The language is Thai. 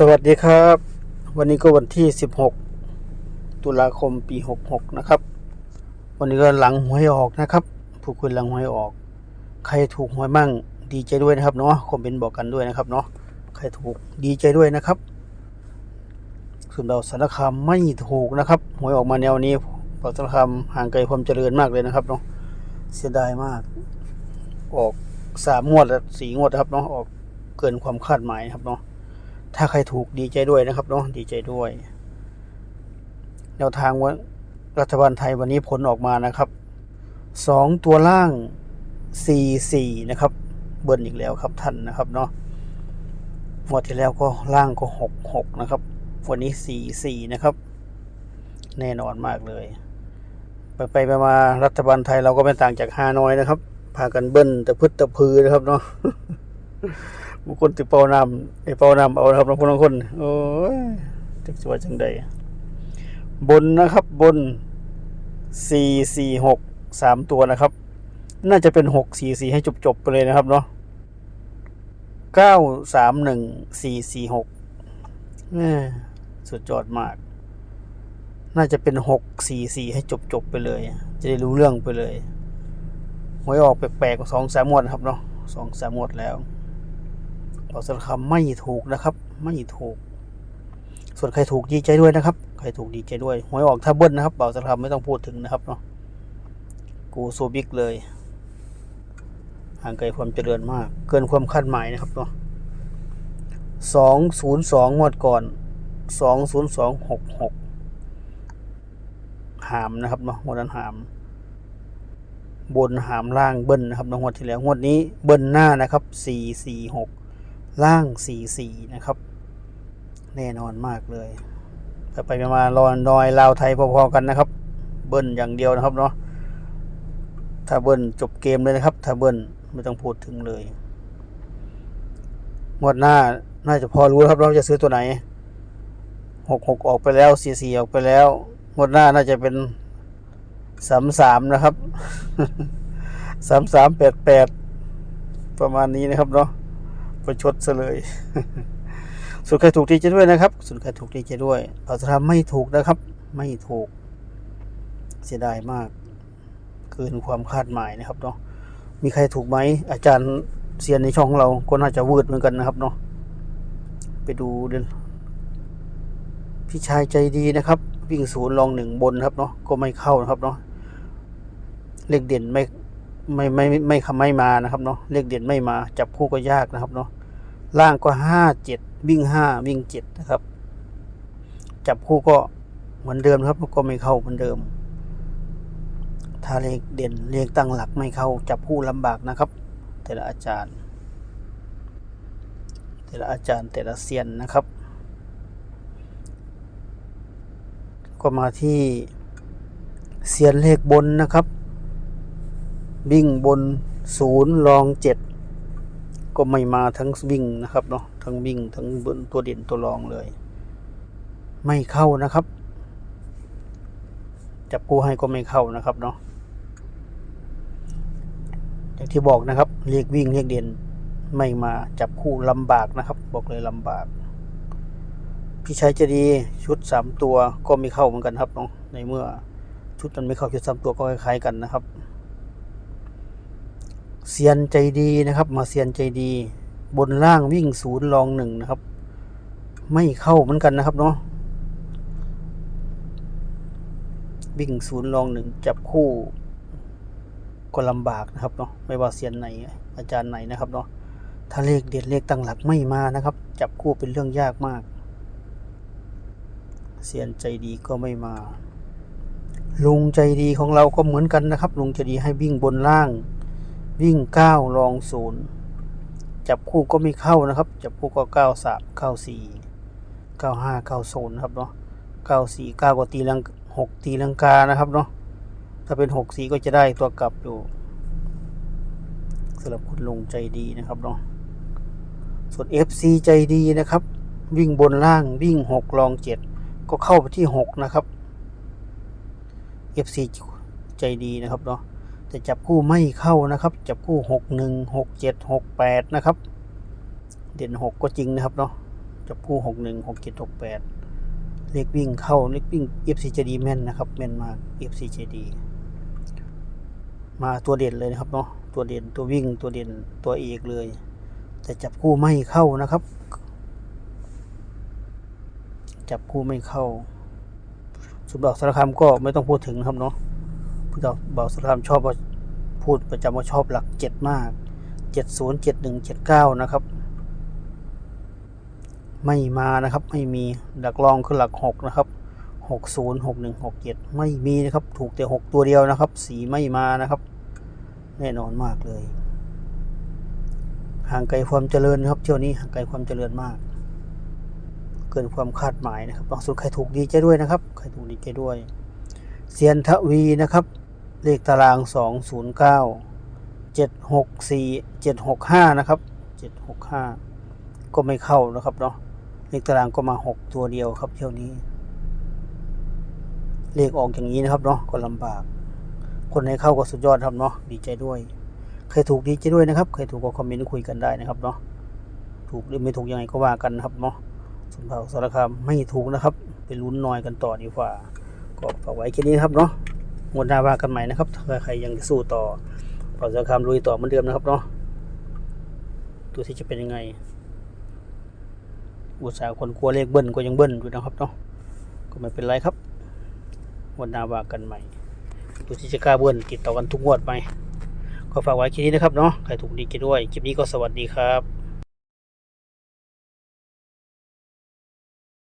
สวัสดีครับ วันนี้ก็วันที่ 16 ตุลาคมปี 66 นะครับ วันนี้ก็หลังหวยออกนะครับ ผู้คุยหลังหวยออก ใครถูกหวยมั่งดีใจด้วยนะครับเนาะคอมเมนต์บอกกันด้วยนะครับเนาะใครถูกดีใจด้วยนะครับส่วนเราสารคามไม่ถูกนะครับหวยออกมาแนวนี้เราสารคามห่างไกลความเจริญมากเลยนะครับเนาะเสียดายมาก ออกสามงวดและสี่งวดครับเนาะออกเกินความคาดหมายครับเนาะ ถ้าใครถูกดีใจด้วยนะครับเนาะดีใจด้วย แนวทางว่ารัฐบาลไทยวันนี้ผลออกมานะครับสองตัวล่างสี่สี่นะครับ เบิ้ลอีกแล้วครับท่านนะครับเนาะงวดที่แล้วก็ล่างก็หกหกนะครับวันนี้สี่สี่นะครับ แน่นอนมากเลย ไปไปมารัฐบาลไทยเราก็ไม่ต่างจากฮานอยนะครับพากันเบิ้ลแต่พึดต่พือนะครับเนาะ บุคคลติเป่านำไอเป่านำเอาครับน้องพน้องคนโอ้ยจักสวยจังใดบนนะครับบนสี่สี่หกสามตัวนะครับ น่าจะเป็นหกสี่สี่ให้จบๆไปเลยนะครับเนาะเก้าสามหนึ่งสี่สี่หกสุดยอดมาก น่าจะเป็นหกสี่สี่ให้จบๆไปเลย จะได้รู้เรื่องไปเลยหวยออกแปลกๆกว่าสองสามงวดนะครับเนาะสองสามงวดแล้ว อสารคามไม่ถูกนะครับ ไม่ถูก ส่วนใครถูกดีใจด้วยนะครับ ใครถูกดีใจด้วยหวยออกถ้าเบิ้ลนะครับเบาสารคามไม่ต้องพูดถึงนะครับเนาะกูโซบิกเลยห่างไกลความเจริญมาก เกินความคาดหมายนะครับเนาะสองศูนย์สองงวดก่อนสองศูนย์สองหกหกหามนะครับเนาะงวดนั้นหาม บนหามล่างเบิ้ลนะครับในงวดที่แล้วงวดนี้เบิ้ลหน้านะครับสี่สี่หก ล่างสีสีนะครับ แน่นอนมากเลยถ้าไปมารอนดอยลาวไทยพอๆกันนะครับ เบิ้ลอย่างเดียวนะครับเนาะถ้าเบิ้ลจบเกมเลยนะครับ ถ้าเบิ้ลไม่ต้องพูดถึงเลยงวดหน้าน่าจะพอรู้นครับเราจะซื้อตัวไหนหกหกออกไปแล้วสี่สี่ออกไปแล้วงวดหน้าน่าจะเป็นสามสามนะครับสามสามแปดแปดประมาณนี้นะครับเนาะ ประชดซะเลยส่วนใครถูกดีใจด้วยนะครับส่วนใครถูกดีใจด้วยภาษาธรรมไม่ถูกนะครับ ไม่ถูก เสียดายมาก เกินความคาดหมายนะครับเนาะมีใครถูกไหมอาจารย์เซียนในช่องของเราก็น่าจะวืดเหมือนกันนะครับเนาะไปดูเดินพี่ชายใจดีนะครับ วิ่งศูนย์ลองหนึ่งบนครับเนาะก็ไม่เข้านะครับเนาะเลขเด่นไม่ไม่ไม่ไม่ไม่ไม่มานะครับเนาะเลขเด่นไม่มา จับคู่ก็ยากนะครับเนาะ ล่างก็ห้าเจ็ดวิ่งห้าวิ่งเจ็ดนะครับ จับคู่ก็เหมือนเดิมครับก็ไม่เข้าเหมือนเดิม ถ้าเลขเด่นเลขตั้งหลักไม่เข้า จับคู่ลำบากนะครับ แต่ละอาจารย์ แต่ละอาจารย์แต่ละเซียนนะครับ ก็มาที่เสียนเลขบนนะครับ วิ่งบนศูนย์รองเจ็ด ก็ไม่มาทั้งวิ่งนะครับเนาะทั้งวิ่งทั้งบนตัวเด่นตัวรองเลย ไม่เข้านะครับ จับกู้ให้ก็ไม่เข้านะครับเนาะอย่างที่บอกนะครับเรียกวิ่งเรียกเด่นไม่มาจับคู่ลำบากนะครับ บอกเลยลำบาก พี่ชายจะดีชุดสามตัวก็ไม่เข้าเหมือนกันครับเน้องในเมื่อชุดมันไม่เข้าชุดสามตัวก็คล้ายๆกันนะครับ เซียนใจดีนะครับ มาเซียนใจดี บนล่างวิ่งศูนย์ลองหนึ่งนะครับ ไม่เข้าเหมือนกันนะครับเนาะวิ่งศูนย์ลองหนึ่งจับคู่ก็ลำบากนะครับเนาะไม่ว่าเซียนไหนอาจารย์ไหนนะครับเนาะถ้าเลขเด็ดเลขตั้งหลักไม่มานะครับ จับคู่เป็นเรื่องยากมากเสียนใจดีก็ไม่มาลุงใจดีของเราก็เหมือนกันนะครับลุงใจดีให้วิ่งบนล่าง วิ่งเก้ารองศูนย์จับคู่ก็ไม่เข้านะครับ จับคู่ก็เก้าสามเก้าสี่เก้าห้าเก้าศูนย์ครับเนาะเก้าสี่เก้าก็ตีลังหกตีลังกานะครับเนาะถ้าเป็นหกสีก็จะได้ตัวกลับอยู่สำหรับคุณลุงใจดีนะครับเนาะส่วน FC ใจดีนะครับ วิ่งบนล่างวิ่งหกรองเจ็ดก็เข้าไปที่หกนะครับ FC ใจดีนะครับเนาะ แต่จับคู่ไม่เข้านะครับ จับคู่หกหนึ่งหกเจ็ดหกแปดนะครับ เด่นหกก็จริงนะครับเนาะจับคู่หกหนึ่งหกเจ็ดหกแปดเลขวิ่งเข้าเลขวิ่ง FCJD แม่นนะครับแม่นมาก FCJD มาตัวเด่นเลยนะครับเนาะตัวเด่นตัววิ่งตัวเด่นตัวเอกเลย แต่จับคู่ไม่เข้านะครับ จับคู่ไม่เข้าสุดดอกสารคามก็ไม่ต้องพูดถึงนะครับเนาะ ผู้ดอกบอกสารามชอบพูดประจำว่าชอบหลักเจ็ดมากเจ็ดศูนย์เจ็ดหนึ่งเจ็ดเก้านะครับ ไม่มานะครับ ไม่มีหลักรองคือหลักหกนะครับหกศูนย์หกหนึ่งหกเจ็ดไม่มีนะครับ ถูกแต่หกตัวเดียวนะครับ สีไม่มานะครับ แน่นอนมากเลย ห่างไกลความเจริญนะครับ เที่ยวนี้ห่างไกลความเจริญมาก เกินความคาดหมายนะครับบางสุดใครถูกดีใจด้วยนะครับ ใครถูกดีใจด้วยเซียนทวีนะครับ เลขตารางสองศูนย์เก้าเจ็ดหกสี่เจ็ดหกห้านะครับเจ็ดหกห้าก็ไม่เข้านะครับเนาะเลขตารางก็มาหกตัวเดียวครับเที่ยวนี้ เลขออกอย่างนี้นะครับเนาะก็ลำบาก คนให้เข้าก็สุดยอดครับเนาะดีใจด้วยใครถูกดีใจด้วยนะครับใครถูกก็คอมเมนต์คุยกันได้นะครับเนาะถูกหรือไม่ถูกยังไงก็ว่ากันนะครับเนาะสุนทรสารคามไม่ถูกนะครับ ไปลุ้นนอยกันต่อดีกว่าก็ฝากไว้แค่นี้ครับเนาะ งวดหน้าว่ากันใหม่นะครับถ้าใครยังสู้ต่อเผ่าสารคามลุยต่อเหมือนเดิมนะครับเนาะตัวที่จะเป็นยังไง อุตสาห์คนกลัวเลขเบิ้ลก็ยังเบิ้ลอยู่นะครับเนาะก็ไม่เป็นไรครับงวดหน้าว่ากันใหม่ตัวที่จะกล้าเบิ้ลติดต่อกันทุกงวดไปก็ฝากไว้แค่นี้นะครับเนาะใครถูกดีกันด้วยคลิปนี้ก็สวัสดีครับ